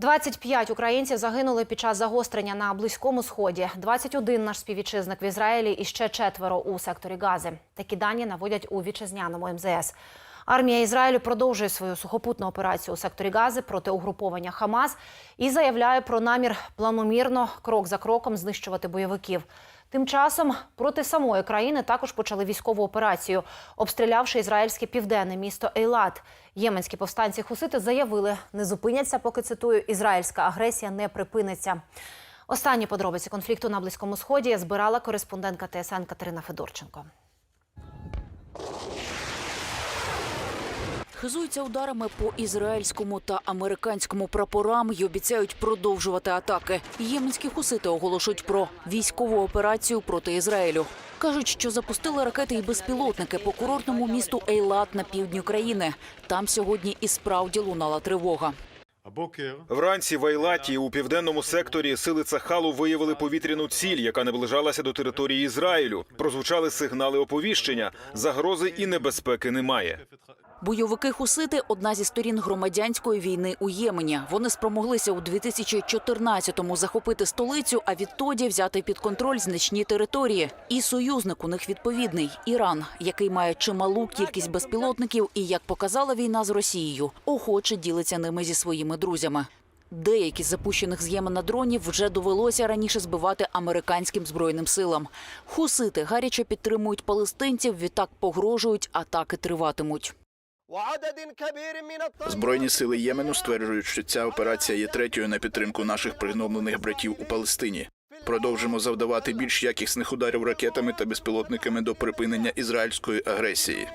25 українців загинули під час загострення на близькому сході. 21 наш співвітчизник в Ізраїлі і ще четверо у секторі Гази. Такі дані наводять у вітчизняному МЗС. Армія Ізраїлю продовжує свою сухопутну операцію у секторі Гази проти угруповання Хамас і заявляє про намір планомірно крок за кроком знищувати бойовиків. Тим часом проти самої країни також почали військову операцію, обстрілявши ізраїльське південне місто Ейлат. Єменські повстанці хусити заявили, не зупиняться, поки цитую, ізраїльська агресія не припиниться. Останні подробиці конфлікту на близькому сході збирала кореспондентка ТСН Катерина Федорченко. хизуються ударами по ізраїльському та американському прапорам і обіцяють продовжувати атаки. Єменські хусити оголошують про військову операцію проти Ізраїлю. Кажуть, що запустили ракети і безпілотники по курортному місту Ейлат на півдні країни. Там сьогодні і справді лунала тривога. Вранці в Айлаті у південному секторі сили Цахалу виявили повітряну ціль, яка наближалася до території Ізраїлю. Прозвучали сигнали оповіщення. Загрози і небезпеки немає. Бойовики хусити одна зі сторін громадянської війни у Ємені. Вони спромоглися у 2014-му захопити столицю, а відтоді взяти під контроль значні території. І союзник у них відповідний Іран, який має чималу кількість безпілотників, і як показала війна з Росією, охоче ділиться ними зі своїми друзями. Деякі з запущених з Ємена дронів вже довелося раніше збивати американським збройним силам. Хусити гаряче підтримують палестинців, відтак погрожують, атаки триватимуть. Збройні сили Ємену стверджують, що ця операція є третьою на підтримку наших пригноблених братів у Палестині. Продовжимо завдавати більш якісних ударів ракетами та безпілотниками до припинення ізраїльської агресії.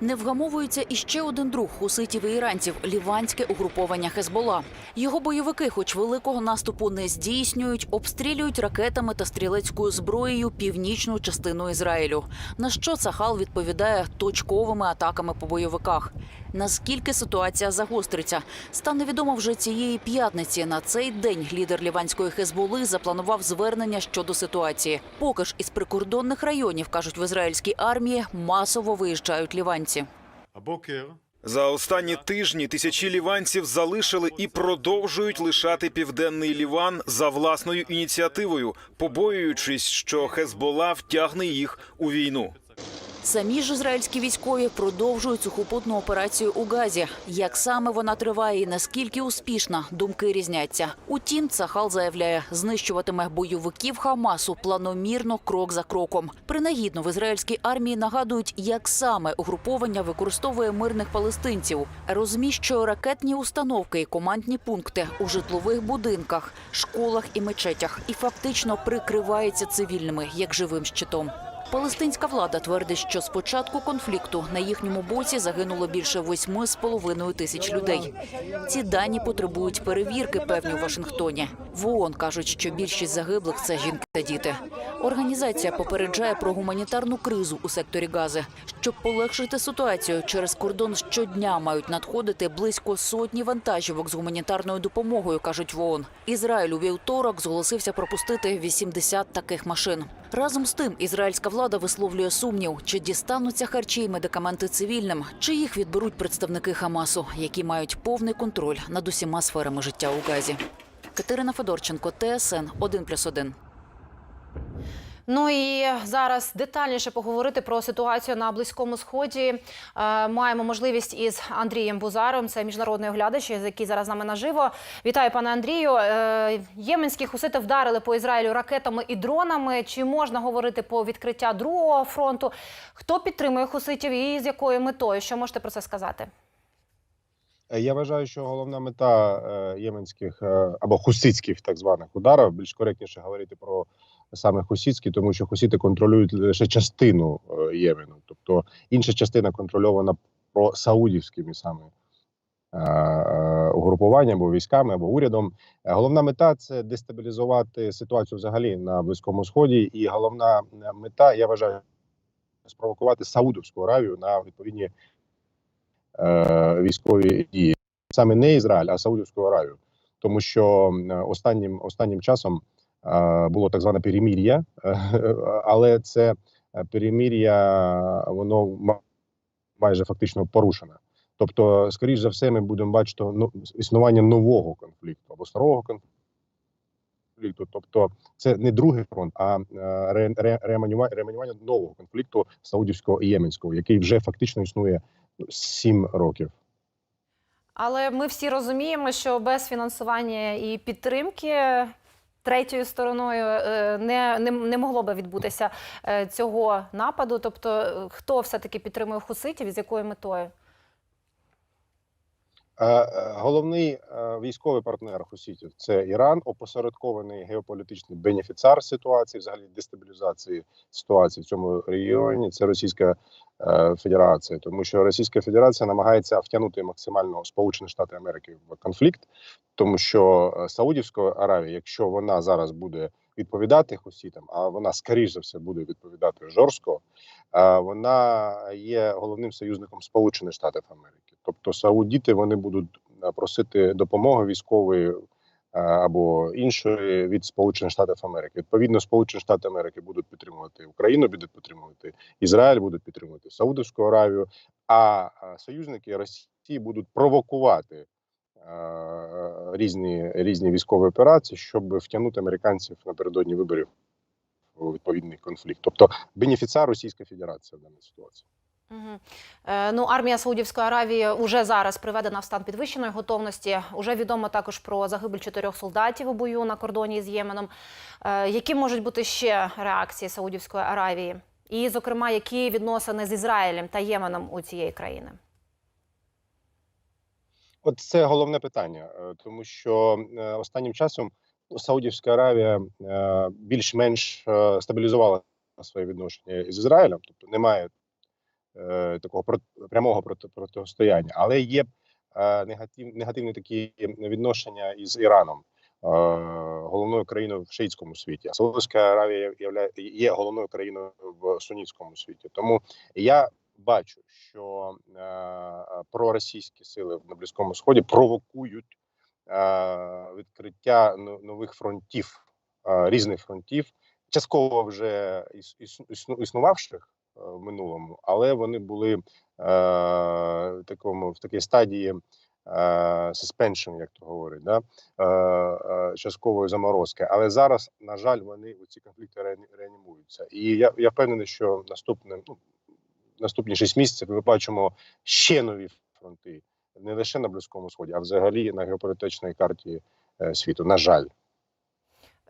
Не вгамовується і ще один друг хуситів і іранців ліванське угруповання Хезбола. Його бойовики, хоч великого наступу не здійснюють, обстрілюють ракетами та стрілецькою зброєю північну частину Ізраїлю. На що Сахал відповідає точковими атаками по бойовиках наскільки ситуація загостриться. Стане відомо вже цієї п'ятниці. На цей день лідер ліванської хезболи запланував звернення щодо ситуації. Поки ж із прикордонних районів кажуть в ізраїльській армії масово виїжджають ліванці. За останні тижні тисячі ліванців залишили і продовжують лишати південний Ліван за власною ініціативою, побоюючись, що Хезбола втягне їх у війну. Самі ж ізраїльські військові продовжують сухопутну операцію у Газі. Як саме вона триває і наскільки успішна, думки різняться. Утім, Цахал заявляє, знищуватиме бойовиків Хамасу планомірно крок за кроком. Принагідно в ізраїльській армії нагадують, як саме угруповання використовує мирних палестинців, розміщує ракетні установки і командні пункти у житлових будинках, школах і мечетях, і фактично прикривається цивільними як живим щитом. Палестинська влада твердить, що з початку конфлікту на їхньому боці загинуло більше восьми з половиною тисяч людей. Ці дані потребують перевірки, певні у Вашингтоні. В ООН кажуть, що більшість загиблих це жінки та діти. Організація попереджає про гуманітарну кризу у секторі Гази. Щоб полегшити ситуацію, через кордон щодня мають надходити близько сотні вантажівок з гуманітарною допомогою, кажуть в ООН. Ізраїль у вівторок зголосився пропустити 80 таких машин. Разом з тим, ізраїльська влада висловлює сумнів, чи дістануться харчі й медикаменти цивільним, чи їх відберуть представники Хамасу, які мають повний контроль над усіма сферами життя у Газі. Катерина Федорченко, ТСН 1+,1. Ну і зараз детальніше поговорити про ситуацію на близькому сході. Е, маємо можливість із Андрієм Бузаром. Це міжнародний оглядач, який зараз з нами наживо. Вітаю, пане Андрію. Е, єменські хусити вдарили по Ізраїлю ракетами і дронами. Чи можна говорити про відкриття другого фронту? Хто підтримує хуситів і з якою метою? Що можете про це сказати? Е, Я вважаю, що головна мета єменських або хуситських так званих ударів більш коректніше говорити про саме хуситські, тому що хусіти контролюють лише частину е, Ємену, тобто інша частина контрольована про саудівськими саме е, е, угрупуванням або військами або урядом. Головна мета це дестабілізувати ситуацію взагалі на близькому сході, і головна мета, я вважаю, спровокувати Саудовську Аравію на відповідні е, військові дії, саме не Ізраїль, а Саудівську Аравію, тому що останнім останнім часом було так зване перемір'я, е, але це е, перемір'я воно ма- майже фактично порушене. Тобто, скоріш за все, ми будемо бачити ну, існування нового конфлікту. або старого конфлікту. Тобто, це не другий фронт, а е, ре, ре, реанімування, реанімування нового конфлікту саудівського і єменського, який вже фактично існує ну, сім років. Але ми всі розуміємо, що без фінансування і підтримки третьою стороною е, не, не, не могло би відбутися е, цього нападу. Тобто, е, хто все-таки підтримує хуситів і з якою метою? Е, е, Головний е, військовий партнер хусітів це Іран, опосередкований геополітичний бенефіціар ситуації, взагалі дестабілізації ситуації в цьому регіоні. Це Російська Федерація, тому що Російська Федерація намагається втягнути максимально Сполучені Штати Америки в конфлікт, тому що Саудівська Аравія, якщо вона зараз буде відповідати хусітам, а вона скоріш за все буде відповідати жорстко, вона є головним союзником Сполучених Штатів Америки. Тобто саудіти вони будуть е, просити допомоги військової е, або іншої від Сполучених Штатів Америки. Відповідно, Сполучені Штати Америки будуть підтримувати Україну, будуть підтримувати Ізраїль, будуть підтримувати Саудовську Аравію. А е, союзники Росії будуть провокувати різні різні військові операції, щоб втягнути американців напередодні виборів у відповідний конфлікт. Тобто бенефіціар Російська Федерація в даній ситуації. Е, ну, армія Саудівської Аравії вже зараз приведена в стан підвищеної готовності. Уже відомо також про загибель чотирьох солдатів у бою на кордоні з Єменом. Е, які можуть бути ще реакції Саудівської Аравії? І, зокрема, які відносини з Ізраїлем та Єменом у цієї країни? От це головне питання, е, тому що останнім часом Саудівська Аравія більш-менш стабілізувала своє відношення з Ізраїлем, тобто немає такого прот- прямого проти- протистояння, але є е, негатив, негативні такі відношення із Іраном, е, головною країною в шиїтському світі. А Саудівська Аравія є головною країною в сунітському світі. Тому я бачу, що е, проросійські сили на близькому сході провокують е, відкриття но- нових фронтів, е, різних фронтів, частково вже іс- іс- існу- існувавших е, в минулому, але вони були е, в такому в такій стадії. е, Suspension, як то говорить, да? е, е, часткової заморозки. Але зараз, на жаль, вони у ці конфлікти реані- реанімуються. І я, я впевнений, що наступним ну, наступні шість місяців ми бачимо ще нові фронти не лише на близькому сході, а взагалі на геополітичній карті е, світу. На жаль.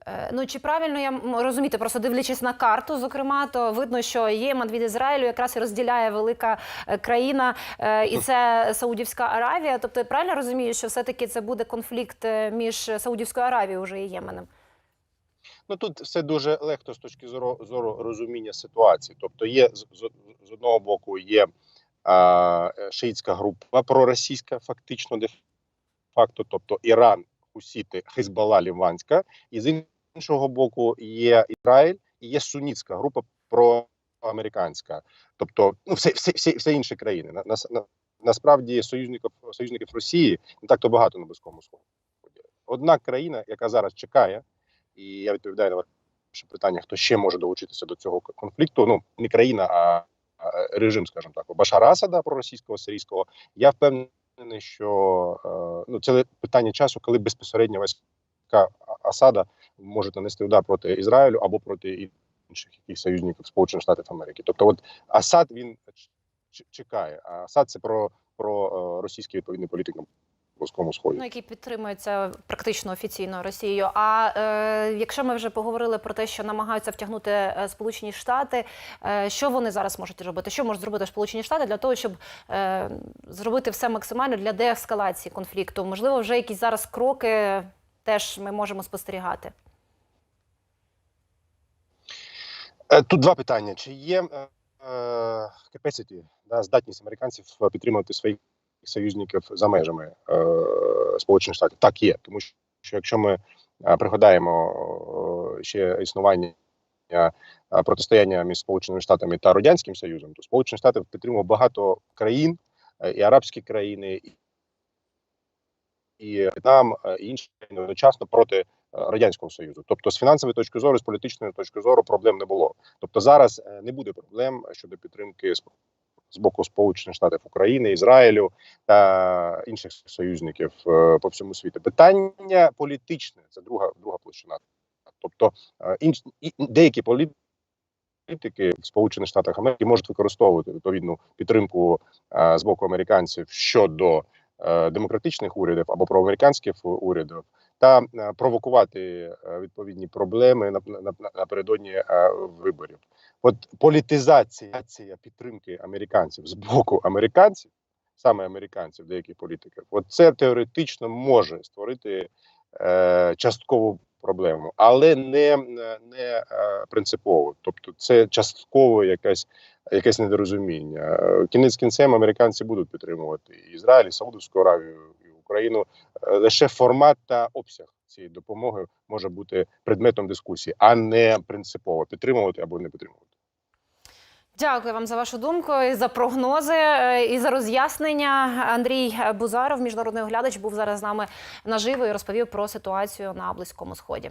Е, Ну чи правильно я розуміти, просто дивлячись на карту, зокрема, то видно, що Ємен від Ізраїлю якраз і розділяє велика е, країна, е, і це Саудівська Аравія. Тобто, я правильно розумію, що все-таки це буде конфлікт між Саудівською Аравією вже і Єменом? Ну тут все дуже легко з точки зору, зору розуміння ситуації. Тобто, є з, з, з одного боку є а, шиїцька група проросійська, фактично де факто, тобто Іран, Хусіти, Хизбалла Ліванська, і з іншого боку є Ізраїль і є сунітська група проамериканська, тобто ну все, все, все, все інші країни. На, на, на, насправді союзників союзників Росії не так то багато на близькому сході. Одна країна, яка зараз чекає, і я відповідаю на ваше питання, хто ще може долучитися до цього конфлікту. Ну не країна, а а режим, скажімо так, Башара Асада проросійського сирійського. Я впевнений, що е, ну це питання часу, коли безпосередньо війська Асада можуть нанести удар проти Ізраїлю або проти інших яких союзників Сполучених Штатів Америки. Тобто, от Асад він чекає. А Асад це про, про е, російський відповідний політик на близькому сході. Ну, який підтримується практично офіційно Росією. А е, якщо ми вже поговорили про те, що намагаються втягнути е, Сполучені Штати, е, що вони зараз можуть робити? Що можуть зробити Сполучені Штати для того, щоб е, зробити все максимально для деескалації конфлікту? Можливо, вже якісь зараз кроки теж ми можемо спостерігати. Е, Тут два питання: чи є е, capacity, да, здатність американців підтримувати своїх союзників за межами е, Сполучених Штатів? Так є, тому що що якщо ми е, пригадаємо е, ще існування е, протистояння між Сполученими Штатами та Радянським Союзом, то Сполучені Штати підтримував багато країн е, і арабські країни, і- В'єтнам, е, і інші одночасно проти е, радянського союзу. Тобто, з фінансової точки зору, з політичної точки зору, проблем не було. Тобто зараз е, не буде проблем щодо підтримки з боку Сполучених Штатів України, Ізраїлю та інших союзників е, по всьому світу. Питання політичне це друга друга площина. Тобто е, інш, деякі політики в Сполучених Штатах Америки можуть використовувати відповідну підтримку е, з боку американців щодо е, демократичних урядів або проамериканських урядів та е, провокувати е, відповідні проблеми на, на, на- напередодні е, виборів. От політизація підтримки американців з боку американців, саме американців, деяких політиків, от це теоретично може створити е, часткову проблему, але не, не принципово. Тобто, це частково якась якесь недорозуміння. Кінець кінцем американці будуть підтримувати Ізраїль, і Саудовську Аравію, Україну. Е, Лише формат та обсяг цієї допомоги може бути предметом дискусії, а не принципово підтримувати або не підтримувати. Дякую вам за вашу думку і за прогнози е, і за роз'яснення. Андрій Бузаров, міжнародний оглядач, був зараз з нами наживо і розповів про ситуацію на близькому сході.